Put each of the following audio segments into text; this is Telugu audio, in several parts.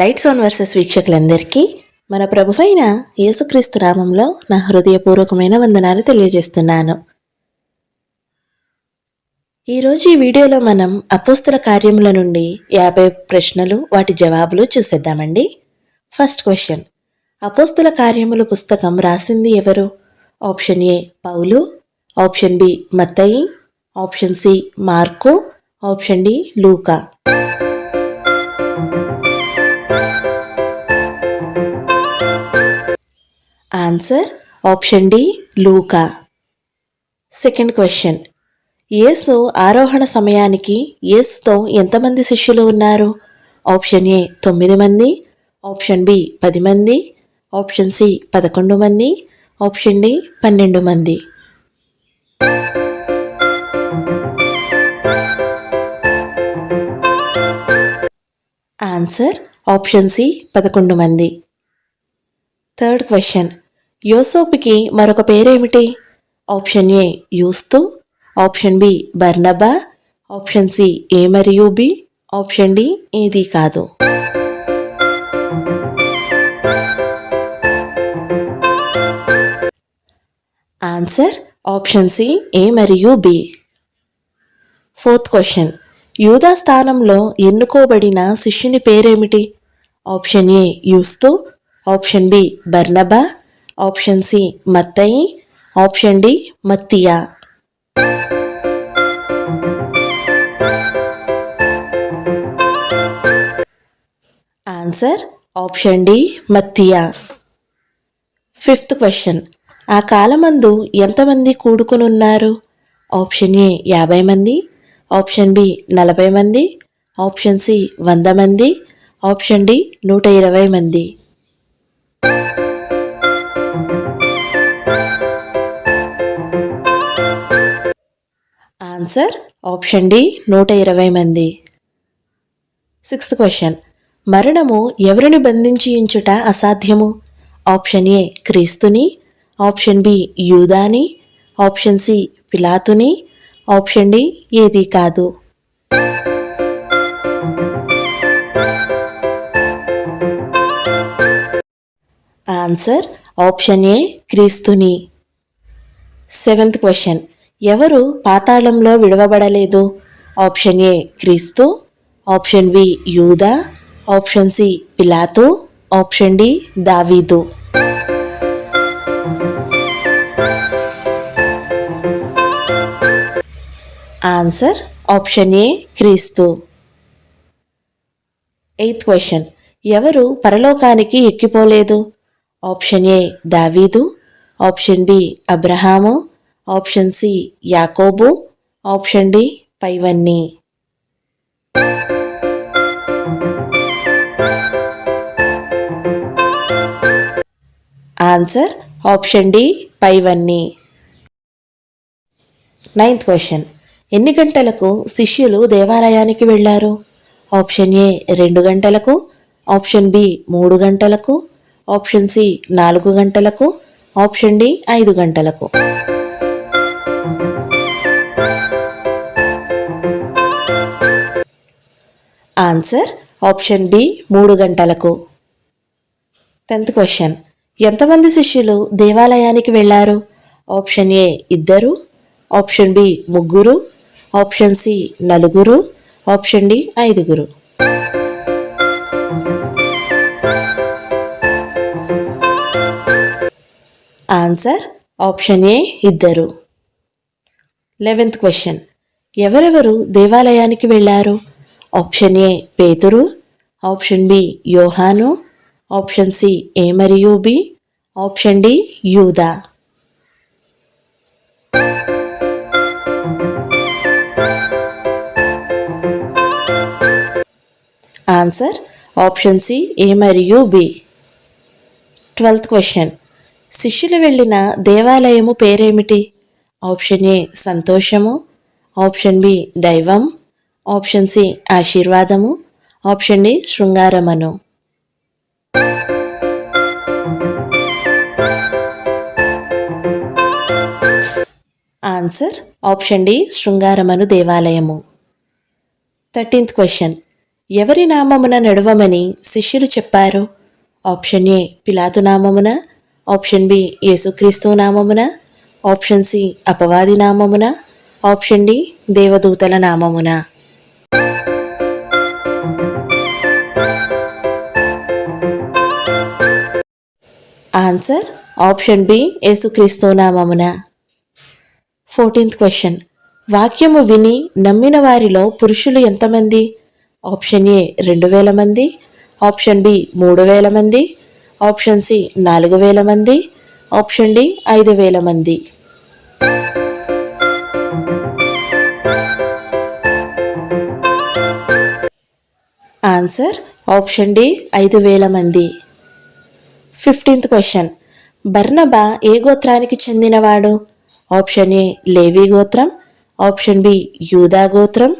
లైట్స్ ఆన్ వర్సెస్ వీక్షకులందరికీ మన ప్రభువైన యేసుక్రీస్తు నామంలో నా హృదయపూర్వకమైన వందనాలు తెలియజేస్తున్నాను. ఈరోజు ఈ వీడియోలో మనం అపోస్తుల కార్యముల నుండి యాభై ప్రశ్నలు వాటి జవాబులు చూసేద్దామండి. First question. అపోస్తుల కార్యములు పుస్తకం రాసింది ఎవరు? Option A Paul option B మత్తయి ఆప్షన్ సి మార్కో ఆప్షన్ డి లూకా. ఆన్సర్ ఆప్షన్ డి లూకా సెకండ్ క్వశ్చన్ యేసు ఆరోహణ సమయానికి యేసుతో ఎంతమంది శిష్యులు ఉన్నారు? ఆప్షన్ ఏ తొమ్మిది మంది. ఆప్షన్ బి పది మంది. ఆప్షన్ సి పదకొండు మంది. ఆప్షన్ డి పన్నెండు మంది. ఆన్సర్ ఆప్షన్ సి పదకొండు మంది. థర్డ్ క్వశ్చన్ యోసోపుకి మరొక పేరేమిటి? ఆప్షన్ ఏ యూస్తు ఆప్షన్ బి బర్నబా ఆప్షన్ సి ఏ మరియు బి ఆప్షన్ డి ఏది కాదు. ఆన్సర్ ఆప్షన్ సి ఏ మరియు బి. Fourth question. యూదా స్థానంలో ఎన్నుకోబడిన శిష్యుని పేరేమిటి? ఆప్షన్ ఏ యూస్తు ఆప్షన్ బి బర్నబా ఆప్షన్ సి మత్తయి ఆప్షన్ డి మత్తియా. Answer option D మత్తియా. Fifth question. ఆ కాలమందు ఎంతమంది కూడుకునున్నారు? ఆప్షన్ ఏ యాభై మంది ఆప్షన్ బి నలభై మంది ఆప్షన్ సి వంద మంది ఆప్షన్ డి నూట ఇరవై మంది. ఆన్సర్ ఆప్షన్ డి నూట ఇరవై మంది. Sixth question. మరణము ఎవరిని బంధించి ఉంచుట అసాధ్యము? ఆప్షన్ ఏ క్రీస్తుని ఆప్షన్ బి యూదాని ఆప్షన్ సి పిలాతుని ఆప్షన్ డి ఏది కాదు. ఆన్సర్ ఆప్షన్ ఏ క్రీస్తుని. Seventh question. ఎవరు పాతాళంలో విడవబడలేదు? ఆప్షన్ ఏ క్రీస్తు ఆప్షన్ బి యూదా ఆప్షన్ సి పిలాతు ఆప్షన్ డి దావీదు. ఆన్సర్ ఆప్షన్ ఏ క్రీస్తు. Eighth question. ఎవరు పరలోకానికి ఎక్కిపోలేదు? ఆప్షన్ ఏ దావీదు ఆప్షన్ బి అబ్రహాము ఆప్షన్ సి యాకోబు ఆప్షన్ డి పైవన్నీ. ఆన్సర్ ఆప్షన్ డి పైవన్నీ. Ninth question. ఎన్ని గంటలకు శిష్యులు దేవాలయానికి వెళ్ళారు? ఆప్షన్ ఏ రెండు గంటలకు ఆప్షన్ బి మూడు గంటలకు ఆప్షన్ సి నాలుగు గంటలకు ఆప్షన్ డి ఐదు గంటలకు. ఆన్సర్ ఆప్షన్ బి మూడు గంటలకు. Tenth question. ఎంతమంది శిష్యులు దేవాలయానికి వెళ్ళారు? ఆప్షన్ ఏ ఇద్దరు ఆప్షన్ బి ముగ్గురు ఆప్షన్ సి నలుగురు ఆప్షన్ డి ఐదుగురు. ఆన్సర్ ఆప్షన్ ఏ ఇద్దరు. Eleventh question. ఎవరెవరు దేవాలయానికి వెళ్ళారు? ఆప్షన్ ఏ పేతురు ఆప్షన్ బి యోహాను ఆప్షన్ సి ఏ మరియు బి ఆప్షన్ డి యూదా ఆన్సర్ ఆప్షన్ సి ఏ మరియు బి ట్వెల్త్ క్వశ్చన్ శిష్యులు వెళ్ళిన దేవాలయము పేరేమిటి? ఆప్షన్ ఏ సంతోషము. ఆప్షన్ బి దైవం. ఆప్షన్ సి ఆశీర్వాదము ఆప్షన్ డి శృంగారమను. ఆన్సర్ ఆప్షన్ డి శృంగారమను దేవాలయము. Thirteenth question. ఎవరి నామమున నడవమని శిష్యులు చెప్పారు? ఆప్షన్ ఏ పిలాతు నామమున ఆప్షన్ బి యేసుక్రీస్తు నామమున ఆప్షన్ సి అపవాది నామమున ఆప్షన్ డి దేవదూతల నామమున. ఆన్సర్ ఆప్షన్ బి యేసుక్రీస్తు నామమున. ఫోర్టీన్త్ క్వశ్చన్ వాక్యము విని నమ్మిన వారిలో పురుషులు ఎంతమంది? ఆప్షన్ ఏ రెండు వేల మంది. ఆప్షన్ బి మూడు వేల మంది. ఆప్షన్ సి నాలుగు వేల మంది. ఆప్షన్ డి ఐదు వేల మంది. ఆన్సర్ ఆప్షన్ డి ఐదు వేల మంది. Fifteenth question. బర్నబా ఏ గోత్రానికి చెందినవాడు? ఆప్షన్ ఏ లేవి గోత్రం ఆప్షన్ బి యూదా గోత్రం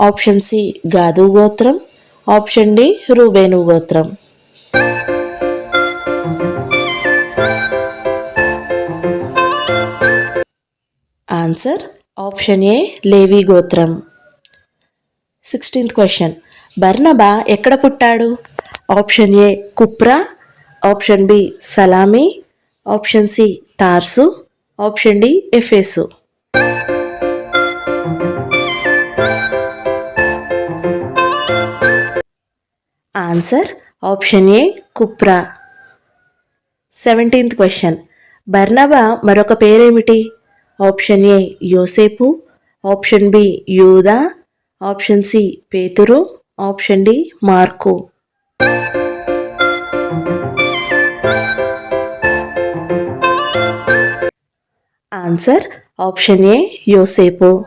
ఆప్షన్ సి గాదు గోత్రం ఆప్షన్ డి రూబేను గోత్రం. ఆన్సర్ ఆప్షన్ ఏ లేవి గోత్రం. Sixteenth question. బర్నబా ఎక్కడ పుట్టాడు? ఆప్షన్ ఏ కుప్రా ఆప్షన్ బి సలామీ ఆప్షన్ సి తార్సు ఆప్షన్ డి ఎఫేసు. Answer option A కుప్రా. Seventeenth question. బర్నబా మరొక పేరేమిటి? ఆప్షన్ ఏ యోసేపు ఆప్షన్ బి యూదా ఆప్షన్ సి పేతురు ఆప్షన్ డి మార్కు. ఆన్సర్ ఆప్షన్ ఏ యోసేపు.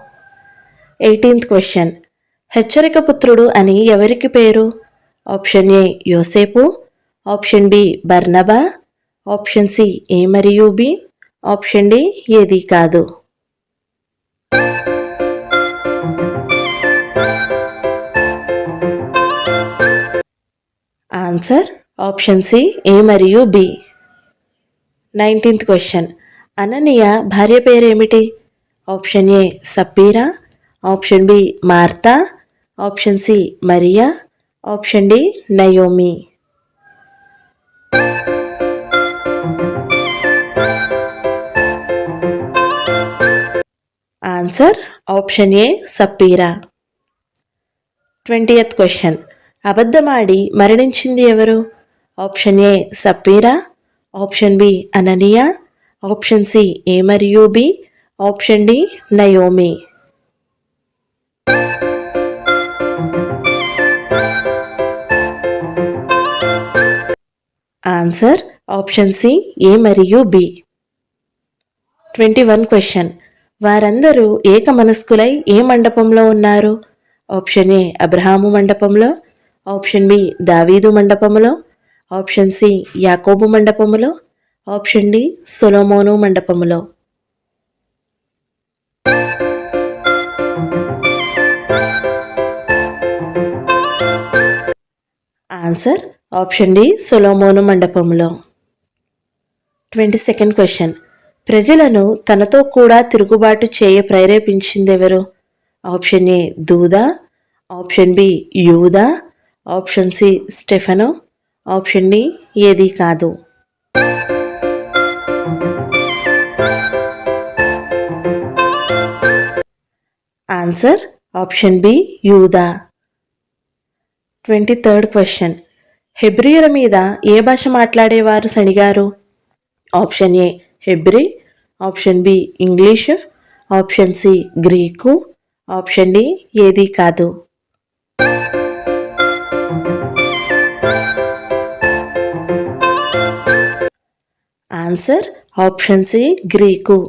ఎయిటీన్త్ క్వశ్చన్ హెచ్చరిక పుత్రుడు అని ఎవరికి పేరు? ఆప్షన్ ఏ యోసేపు. ఆప్షన్ బి బర్నబా. ఆప్షన్ సి ఏ మరియు బి. ఆప్షన్ డి ఏది కాదు. ఆన్సర్ ఆప్షన్ సి ఏ మరియు బి. నైన్టీన్త్ క్వశ్చన్ అననీయ భార్య పేరేమిటి? ఆప్షన్ ఏ సప్పీరా ఆప్షన్ బి మార్తా ఆప్షన్ సి మరియా ఆప్షన్ డి నయోమి. Answer option A Sapphira. Twentieth question. అబద్ధమాడి మరణించింది ఎవరు? ఆప్షన్ ఏ సప్పీరా ఆప్షన్ బి అననియా ఆప్షన్ సి ఏ మరియు బి? ఆప్షన్ డి నయోమి. ఆన్సర్ ఆప్షన్ సి ఏ మరియు బి. Twenty one question. వారందరూ ఏక మనస్కులై ఏ మండపంలో ఉన్నారు? ఆప్షన్ ఏ అబ్రహాము మండపంలో. ఆప్షన్ బి దావీదు మండపంలో. ఆప్షన్ సి యాకోబు మండపములో ఆప్షన్ డి సొలోమోను మండపములో. ఆన్సర్ ఆప్షన్ డి సొలోమోను మండపంలో ట్వంటీ సెకండ్ క్వశ్చన్. ప్రజలను తనతో కూడా తిరుగుబాటు చేయ ప్రేరేపించిందెవరు? ఆప్షన్ ఏ దూదా ఆప్షన్ బి యూదా ఆప్షన్ సి స్టెఫనో ఆప్షన్ డి ఏది కాదు. ఆన్సర్ ఆప్షన్ బి యూదా. Twenty third question. హెబ్రియుల మీద ఏ భాష మాట్లాడేవారు శనిగారు? Option A Hebrew option B English option C Greek option D ఏది కాదు. Answer option C Greek.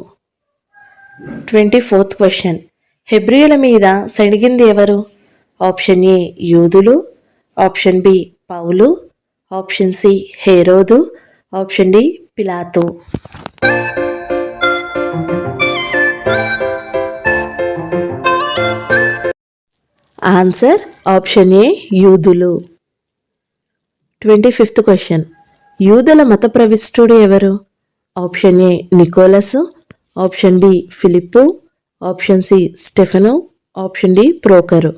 Twenty fourth question. హెబ్రియుల మీద సణిగింది ఎవరు? ఆప్షన్ ఏ యూదులు option B Paul option C Herod option D పిలాతు. ఆన్సర్ ఆప్షన్ ఏ యూదులు. Twenty fifth question. యూదుల మత ప్రవిష్టుడు ఎవరు? Option A Nicholas option B Philip option C స్టెఫెనో option D ప్రోకరు.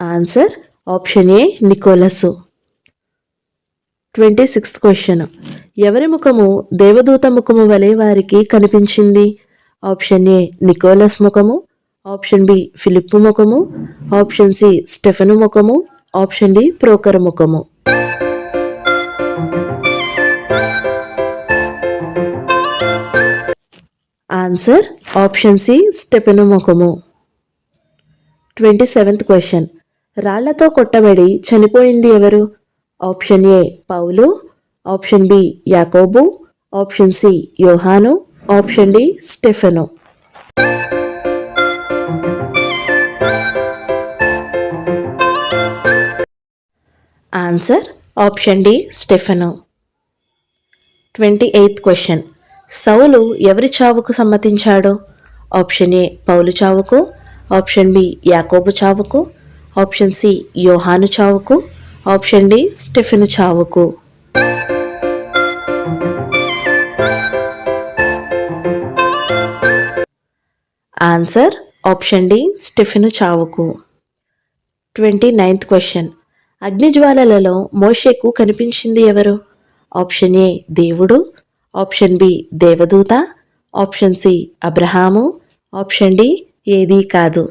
Answer option A Nicholas. Twenty sixth question. ఎవరి ముఖము దేవదూత ముఖము వలె వారికి కనిపించింది? ఆప్షన్ ఏ నికోలస్ ముఖము ఆప్షన్ బి ఫిలిప్పు ముఖము ఆప్షన్ సి స్టెఫెను ముఖము ఆప్షన్ డి ప్రోకర్ ముఖము. ఆన్సర్ ఆప్షన్ సి స్టెపెను ముఖము ట్వంటీ సెవెంత్ క్వశ్చన్ రాళ్ళతో కొట్టబడి చనిపోయింది ఎవరు? Option A Paul option B యాకోబు ఆప్షన్ సి యోహాను option D Stephen answer option D Stephen twenty eighth question సౌలు ఎవరి చావుకు సమ్మతించాడు? ఆప్షన్ ఏ పౌలు చావుకు ఆప్షన్ బి యాకోబు చావుకు ఆప్షన్ సి యోహాను చావుకు ఆప్షన్ డి స్టెఫెను చావుకు. ఆన్సర్ ఆప్షన్ డి స్టెఫెను చావుకు. Twenty ninth question. అగ్నిజ్వాలలలో మోషేకు కనిపించింది ఎవరు? ఆప్షన్ ఏ దేవుడు ఆప్షన్ బి దేవదూత ఆప్షన్ సి అబ్రహాము ఆప్షన్ డి ఏదీ కాదు.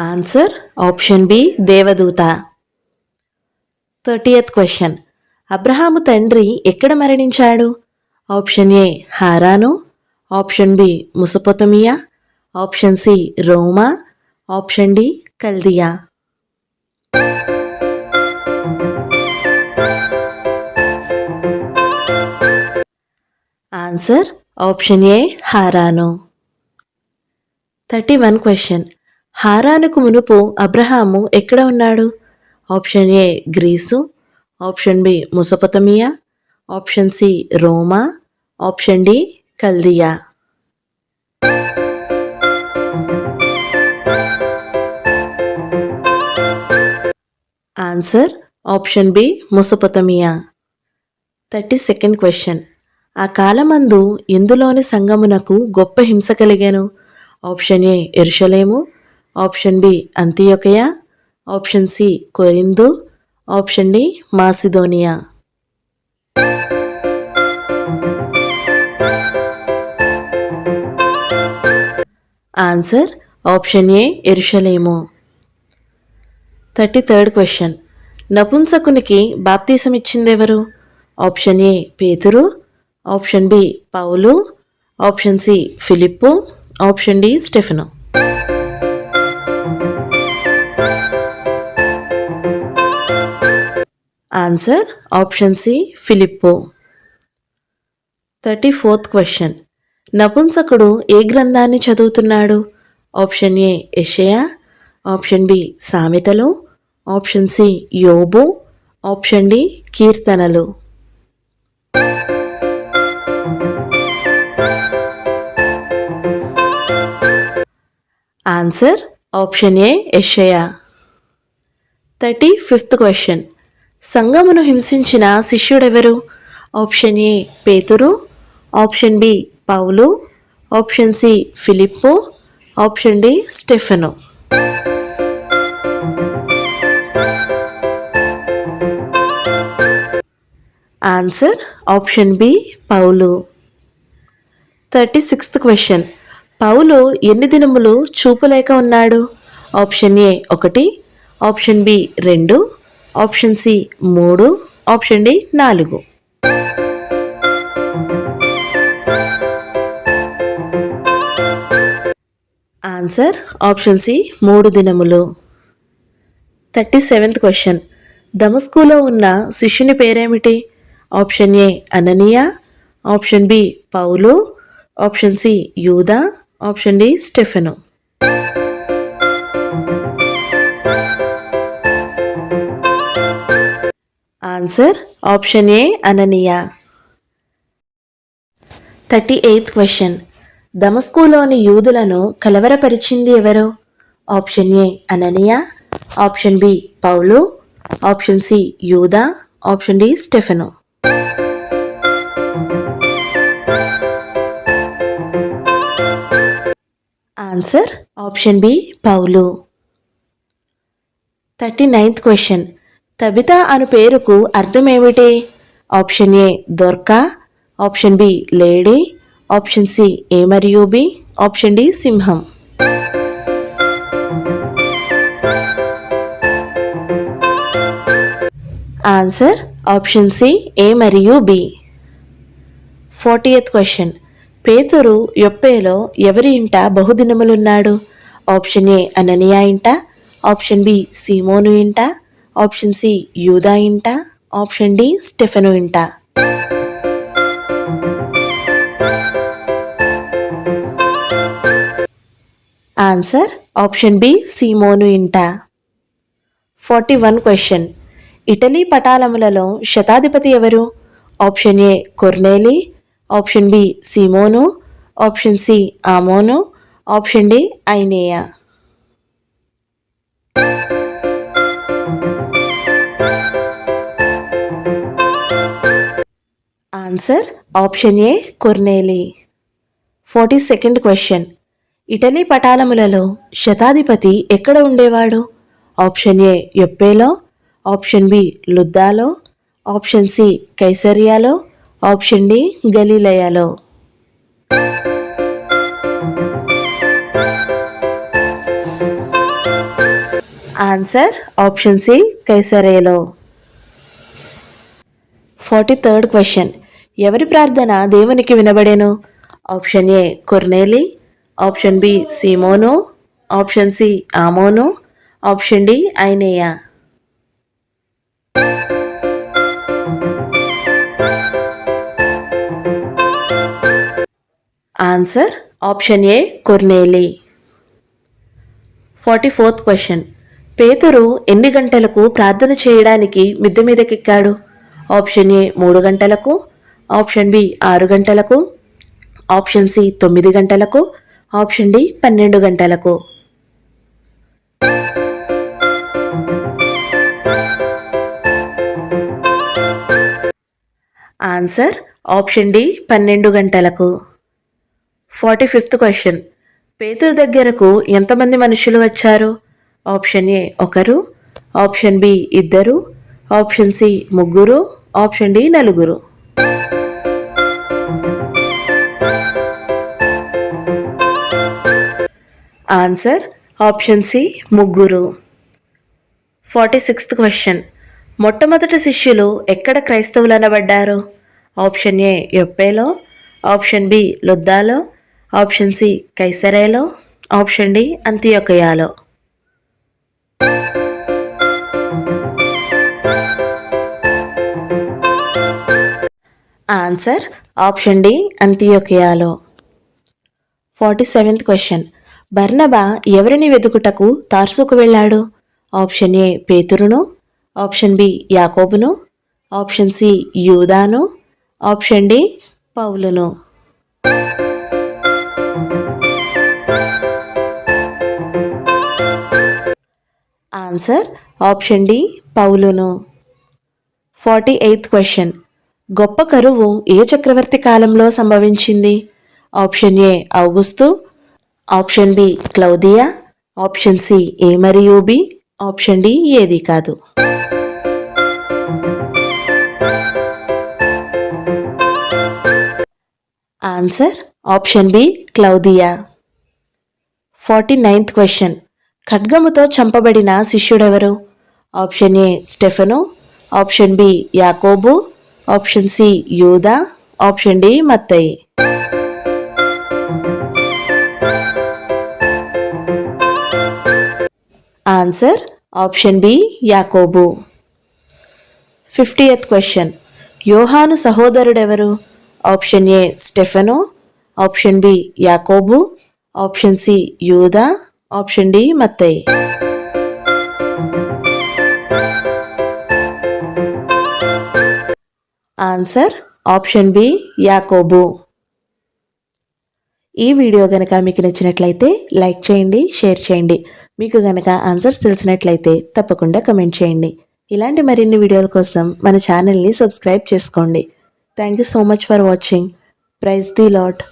ఆన్సర్ ఆప్షన్ బి దేవదూత. Thirtieth question. అబ్రహాము తండ్రి ఎక్కడ మరణించాడు? ఆప్షన్ ఏ హారాను ఆప్షన్ బి ముసపొతమియా ఆప్షన్ సి రోమా ఆప్షన్ డి కల్దియా. Answer option A Haran. Thirty one question. హారానుకు మునుపు అబ్రహాము ఎక్కడ ఉన్నాడు? Option A Greece. Option B ముసపతమియా. ఆప్షన్ సి రోమా. ఆప్షన్ డి కల్దియా. Answer option B ముసపతమియా. Thirty second question. ఆ కాలమందు ఇందులోని సంగమునకు గొప్ప హింస కలిగాను? ఆప్షన్ ఏ ఎరుషలేము option B అంతియొకయ. Option C Corinth. Option D Macedonia. Answer option A ఎరుషలేము థర్టీ థర్డ్ క్వశ్చన్. నపుంసకునికి బాప్తీసం ఇచ్చిందెవరు ఆప్షన్ ఏ పేతురు. ఆప్షన్ బి పౌలు ఆప్షన్ సి ఫిలిప్పు ఆప్షన్ డి స్టెఫెనో. ఆన్సర్ ఆప్షన్ సి ఫిలిప్పు. Thirty fourth question. నపుంసకుడు ఏ గ్రంథాన్ని చదువుతున్నాడు? ఆప్షన్ ఏ ఎషయా ఆప్షన్ బి సామెతలు ఆప్షన్ సి యోబు ఆప్షన్ డి కీర్తనలు. ఆన్సర్ ఆప్షన్ ఏ యషయ థర్టీ ఫిఫ్త్ క్వశ్చన్ సంగమును హింసించిన శిష్యుడెవరు? ఆప్షన్ ఏ పేతురు option B Paul option C Philip option D Stephen answer option B Paul thirty sixth question Paul ఎన్ని దినములు చూపలేక ఉన్నాడు? ఆప్షన్ ఏ ఒకటి ఆప్షన్ బి రెండు ఆప్షన్ సి మూడు ఆప్షన్ డి నాలుగు. ఆన్సర్ ఆప్షన్ సి మూడు దినములు. Thirty seventh question. దమస్కులో ఉన్న శిష్యుని పేరేమిటి? Option A Ananias option B Paul option C యూదా ఆప్షన్ డి స్టెఫెనో. Answer option A Ananias. Thirty eighth question. దమస్కులోని యూదులను కలవరపరిచింది ఎవరు? Option A Ananias option B Paul option C యూదా option D స్టెఫెనో. Answer option B Paul. Thirty ninth question. Tabitha అను పేరుకు అర్థం ఏమిటి option A Dorcas option B lady option C A మరియు బి ఆప్షన్ డి సింహం. ఆన్సర్ ఆప్షన్ సి ఏ మరియు బి. Fortieth question. పేతురు యొప్పేలో ఎవరి ఇంట బహుదినములున్నాడు? ఆప్షన్ ఏ అననియా ఇంట ఆప్షన్ బి సీమోను ఇంట ఆప్షన్ సి యూదా ఇంట ఆప్షన్ డి స్టెఫెను ఇంట. ఆన్సర్ ఆప్షన్ బి సీమోను ఇంట. Forty one question. ఇటలీ పటాలములలో శతాధిపతి ఎవరు? Option A కొర్నేలి option B Simon option C Amon option D ఐనేయా. Answer option A కొర్నేలి. Forty second question. Italy పటాలములలో శతాధిపతి ఎక్కడ ఉండేవాడు? ఆప్షన్ ఏ యొప్పేలో ఆప్షన్ బి లుద్దాలో ఆప్షన్ సి కైసరియాలో ఆప్షన్ డి గలీలయాలో. ఆన్సర్ ఆప్షన్ సి కైసరేలో ఫార్టీ థర్డ్ క్వశ్చన్. ఎవరి ప్రార్థన దేవునికి వినబడేను? Option A కొర్నేలి option B Simon option C Amon option D ఐనేయా. ఆన్సర్ ఆప్షన్ ఏ కొర్నేలి ఫార్టీ ఫోర్త్ క్వశ్చన్ పేతురు ఎన్ని గంటలకు ప్రార్థన చేయడానికి మిద్దె మీదకెక్కాడు ఆప్షన్ ఏ మూడు గంటలకు. ఆప్షన్ బి ఆరు గంటలకు. ఆప్షన్ సి తొమ్మిది గంటలకు. ఆప్షన్ డి పన్నెండు గంటలకు. ఆన్సర్ ఆప్షన్ డి పన్నెండు గంటలకు. Forty fifth question. పేతురు దగ్గరకు ఎంతమంది మనుషులు వచ్చారు? ఆప్షన్ ఏ ఒకరు ఆప్షన్ బి ఇద్దరు ఆప్షన్ సి ముగ్గురు ఆప్షన్ డి నలుగురు. ఆన్సర్ ఆప్షన్ సి ముగ్గురు. Forty sixth question. మొట్టమొదటి శిష్యులు ఎక్కడ క్రైస్తవులు అనబడ్డారు ఆప్షన్ ఏ యొప్పేలో ఆప్షన్ బి లుద్దాలో ఆప్షన్ సి కైసరేలో ఆప్షన్ డి అంత్యొకయాలో. Answer option D అంత్యోకియాలో. Forty seventh question. బర్నబా ఎవరిని వెతుకుటకు తార్సుకు వెళ్ళాడు? ఆప్షన్ ఏ పేతురును ఆప్షన్ బి యాకోబును ఆప్షన్ సి యూదాను ఆప్షన్ డి పౌలును. ఆన్సర్ ఆప్షన్ డి పౌలును. Forty eighth question. గొప్ప కరువు ఏ చక్రవర్తి కాలంలో సంభవించింది? ఆప్షన్ ఏ ఔగుస్తు ఆప్షన్ బి క్లౌదియా ఆప్షన్ సి ఏ మరియు బి ఆప్షన్ డి ఏది కాదు. Answer option B క్లౌదియా. Forty ninth question. ఖడ్గముతో చంపబడిన శిష్యుడెవరు? ఆప్షన్ ఏ స్టెఫెను ఆప్షన్ బి యాకోబు ఆప్షన్ సి యూదా ఆప్షన్ డి మత్తయి. ఆన్సర్ ఆప్షన్ బి యాకోబు. Fiftieth question. యోహాను సహోదరుడెవరు? ఆప్షన్ ఏ స్టెఫెను ఆప్షన్ బి యాకోబు ఆప్షన్ సి యూదా ఆప్షన్ డి మత్తయి. ఆన్సర్ ఆప్షన్ బి యాకోబు. ఈ వీడియో కనుక మీకు నచ్చినట్లయితే లైక్ చేయండి షేర్ చేయండి. మీకు కనుక ఆన్సర్స్ తెలిసినట్లయితే తప్పకుండా కమెంట్ చేయండి. ఇలాంటి మరిన్ని వీడియోల కోసం మన ఛానల్ని సబ్స్క్రైబ్ చేసుకోండి. Thank you so much for watching. Praise the Lord